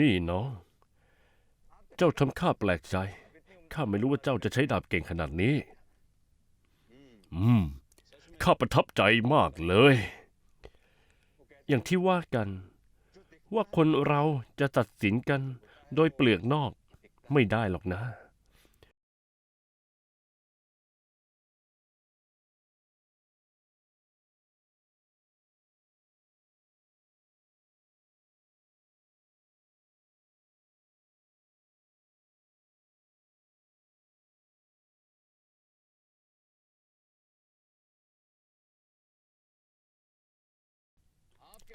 นี่น้อง เจ้าทำข้าแปลกใจ ข้าไม่รู้ว่าเจ้าจะใช้ดาบเก่งขนาดนี้ อืม ข้าประทับใจมากเลย อย่างที่ว่ากัน ว่าคนเราจะตัดสินกันโดยเปลือกนอกไม่ได้หรอกนะ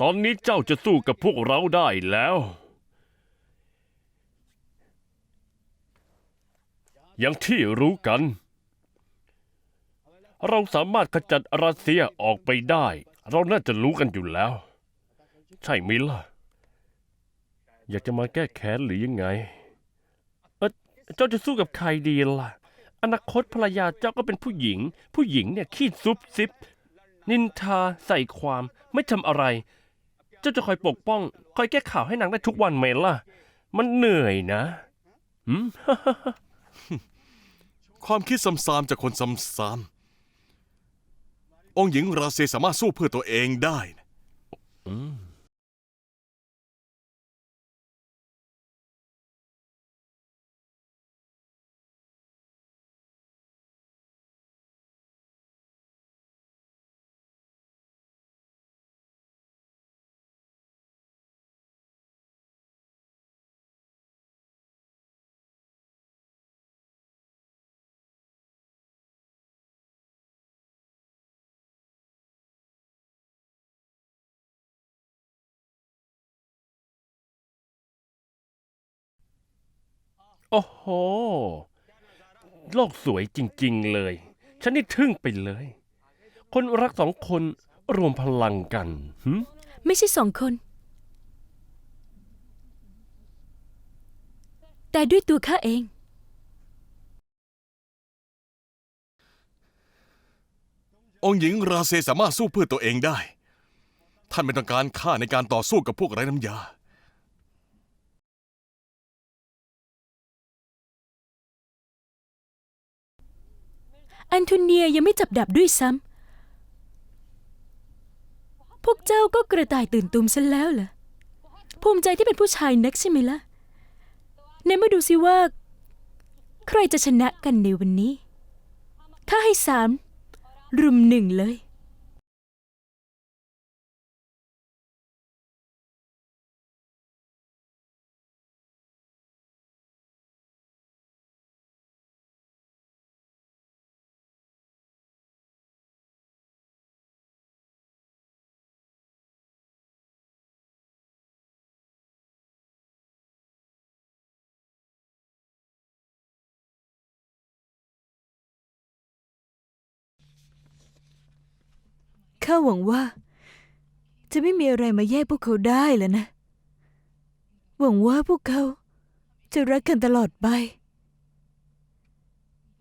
ตอนนี้เจ้าจะสู้กับพวกเราได้แล้ว อย่างที่รู้กัน เราสามารถขจัดรัสเซียออกไปได้ เราน่าจะรู้กันอยู่แล้ว ใช่ไหมล่ะ อยากจะมาแก้แค้นหรือยังไง เออเจ้าจะสู้กับใครดีล่ะ อนาคตภรรยาเจ้าก็เป็นผู้หญิง ผู้หญิงเนี่ยขี้ซุบซิบนินทาใส่ความไม่ทำอะไร เจ้าจะคอยปกป้อง คอยแก้ข่าวให้นางได้ทุกวันไหมล่ะ มันเหนื่อยนะหืม ความคิดซ้ำๆจากคนซ้ำๆองค์หญิงราเซสามารถสู้เพื่อตัวเองได้นะ โอ้โห โลกสวยจริงๆเลย ฉันนี่ทึ่งไปเลย คนรักสองคนรวมพลังกันหืมไม่ใช่สองคน แต่ด้วยตัวข้าเอง องค์หญิงราเซสามารถสู้เพื่อตัวเองได้ ท่านไม่ต้องการข้าในการต่อสู้กับพวกไร้น้ำยา อันโทเนียยังไม่จับดับด้วยซ้ำ พวกเจ้าก็กระต่ายตื่นตุมซะแล้วเหรอ ภูมิใจที่เป็นผู้ชายนักใช่ไหมล่ะ ในมาดูสิว่า ใครจะชนะกันในวันนี้ ถ้าให้สามรุมหนึ่งเลย ข้าหวังว่า จะไม่มีอะไรมาแยกพวกเขาได้แล้วนะ หวังว่าพวกเขาจะรักกันตลอดไป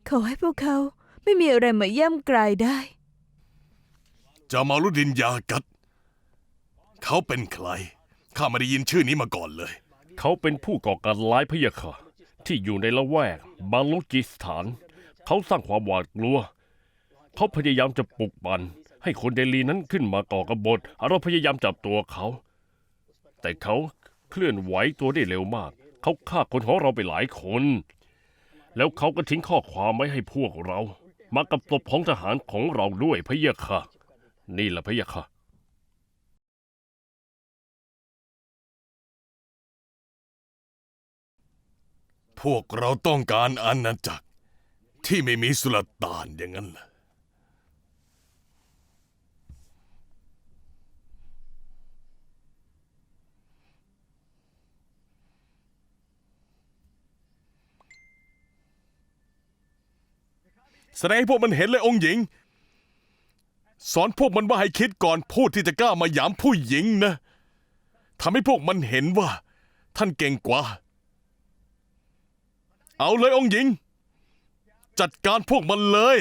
ขอให้พวกเขาไม่มีอะไรมาย่ำกลายได้ จามารุดินยากัด เขาเป็นใคร ข้าไม่ได้ยินชื่อนี้มาก่อนเลย เขาเป็นผู้ก่อการร้ายพะยะค่ะ ที่อยู่ในละแวกบาลูจิสถาน เขาสร้างความหวาดกลัว เขาพยายามจะปลุกปั่น ให้คนเดลีนั้นขึ้นมาก่อกบฏเราพยายามจับตัวเขา แต่เขาเคลื่อนไหวตัวได้เร็วมาก เขาฆ่าคนของเราไปหลายคน แล้วเขาก็ทิ้งข้อความไว้ให้พวกเรา มากับศพของทหารของเราด้วยพะยะค่ะ นี่แหละพะยะค่ะพวกเราต้องการอาณาจักรที่ไม่มีสุลต่านอย่างนั้นเห แสดงให้พวกมันเห็นเลยองค์หญิง สอนพวกมันว่าให้คิดก่อนพูดที่จะกล้ามาหยามผู้หญิงนะทำให้พวกมันเห็นว่า ท่านเก่งกว่า เอาเลยองค์หญิง จัดการพวกมันเลย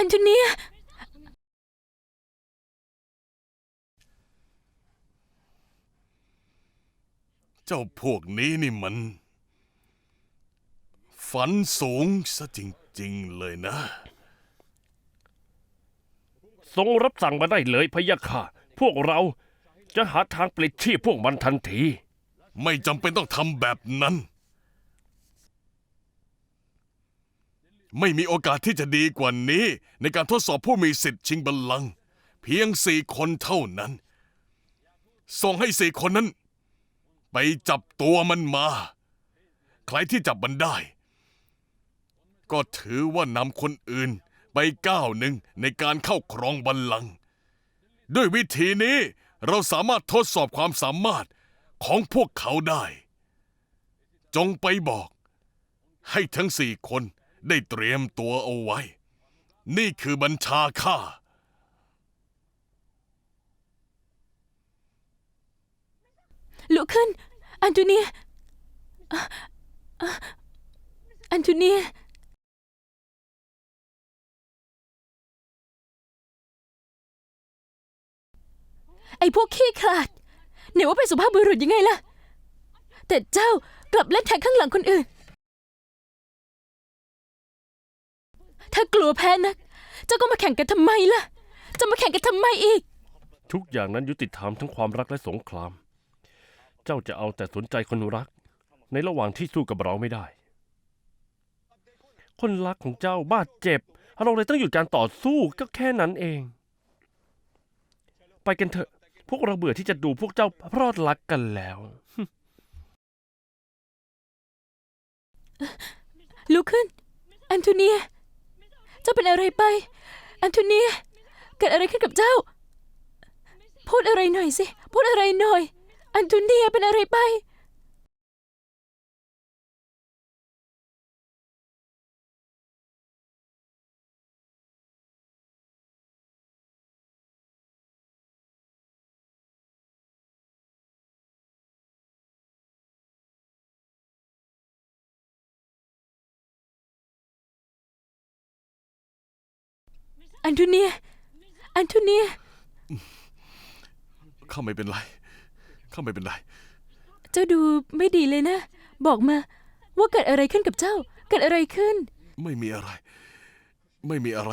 อันโทเนีย เจ้าพวกนี้นี่มัน ฝันสูงซะจริงๆเลยนะ ทรงรับสั่งมาได้เลยพะยะค่ะ พวกเราจะหาทางปลิดชีพพวกมันทันที ไม่จำเป็นต้องทำแบบนั้น ไม่มีโอกาสที่จะดีกว่านี้ ในการทดสอบผู้มีสิทธิ์ชิงบัลลังก์เพียงสี่คนเท่านั้น ส่งให้สี่คนนั้น ไปจับตัวมันมา ใครที่จับมันได้ ก็ถือว่านำคนอื่นไปก้าวหนึ่งในการเข้าครองบัลลังก์ด้วยวิธีนี้เราสามารถทดสอบความสามารถของพวกเขาได้ จงไปบอก ให้ทั้งสี่คน ได้เตรียมตัวเอาไว้ นี่คือบัญชาข้า ลุกขึ้น อันโทเนียอันโทเนียไอ้พวกขี้ขลาดไหนว่าเป็นสุภาพบุรุษยังไงล่ะ แต่เจ้ากลับเล่นแทงข้างหลังคนอื่น ถ้ากลัวแพ้นัก เจ้าก็มาแข่งกันทำไมล่ะ จะมาแข่งกันทำไมอีก ทุกอย่างนั้นยุติธรรมทั้งความรักและสงคราม เจ้าจะเอาแต่สนใจคนรัก ในระหว่างที่สู้กับเราไม่ได้ คนรักของเจ้าบาดเจ็บ เราเลยต้องหยุดการต่อสู้ก็แค่นั้นเอง ไปกันเถอะ พวกเราเบื่อที่จะดูพวกเจ้าพรอดรักกันแล้ว ลุกขึ้นอันโทเนีย เจ้าเป็นอะไรไปอันโทเนียเกิดอะไรขึ้นกับเจ้า พูดอะไรหน่อยสิ พูดอะไรหน่อยอันโทเนียเป็นอะไรไป อันโทเนียอันโทเนียข้าไม่เป็นไร ข้าไม่เป็นไร เจ้าดูไม่ดีเลยนะ บอกมา ว่าเกิดอะไรขึ้นกับเจ้า เกิดอะไรขึ้น ไม่มีอะไร ไม่มีอะไร